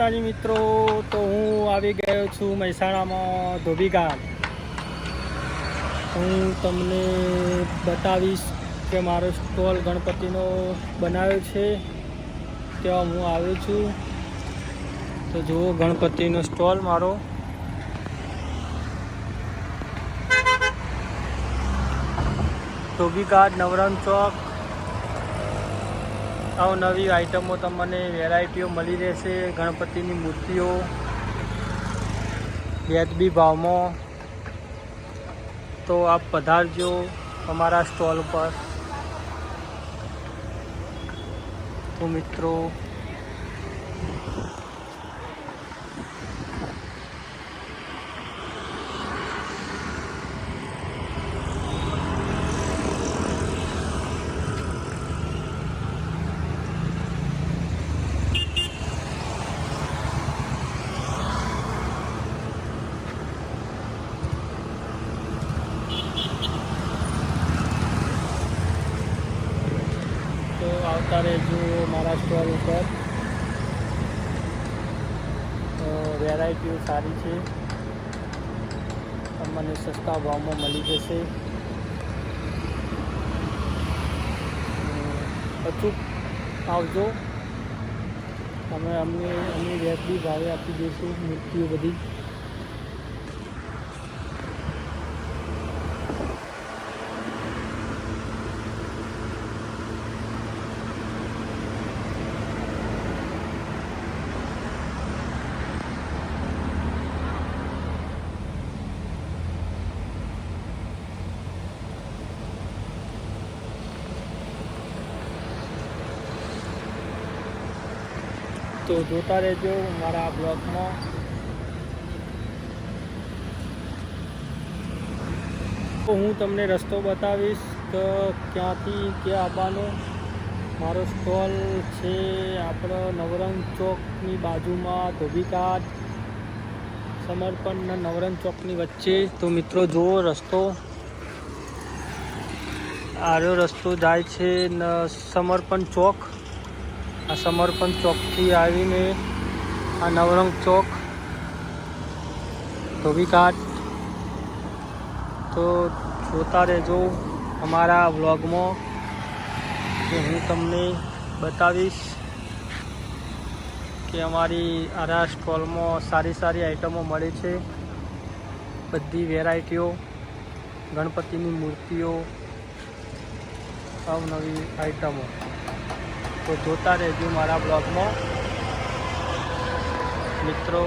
માતાજી મિત્રો, તો હું આવી ગયો છું મહેસાણામાં ધોબીઘાટ. હું તમને બતાવીશ કે મારો સ્ટોલ ગણપતિનો બનાવ્યો છે. ત્યાં હું આવ્યો છું. તો જુઓ ગણપતિનો સ્ટોલ મારો. ધોબીઘાટ નવરંગ ચોક. અવનવી આઈટમો તમને વેરાયટીઓ મળી રહેશે, ગણપતિની મૂર્તિઓ, વ્યાજબી ભાવમાં. તો આપ પધારજો અમારા સ્ટોલ પર. તો મિત્રો તો જો મારા સ્ટોલ ઉપર. વેરાયટીઓ સારી છે. તમને સસ્તા ભાવમાં મળી જશે. અચૂક આવજો. અમે અમને અમે વ્યાજબી ભાવે આપી દઈશું. મૂર્તિઓ બધી. તો જોતા રહેજો મારા બ્લોગમાં. તો હું તમને રસ્તો બતાવીશ કે ક્યાંથી ક્યાં આવવાનો મારો સ્ટોલ છે આપણો નવરંગ ચોકની બાજુમાં ધોબીકાટ સમર્પણ નવરંગ ચોકની વચ્ચે. તો મિત્રો જુઓ રસ્તો. આર્યો રસ્તો જાય છે ન સમર્પણ ચોક. આ સમર્પણ ચોકથી આવીને આ નવરંગ ચોક, ધોબીઘાટ. તો જોતા રહેજો અમારા વ્લોગમાં કે હું તમને બતાવીશ કે અમારી આરા સ્ટોલમાં સારી સારી આઈટમો મળે છે. બધી વેરાયટીઓ, ગણપતિની મૂર્તિઓ, અવનવી આઈટમો. તો જોતા રહેજો મારા બ્લોગમાં મિત્રો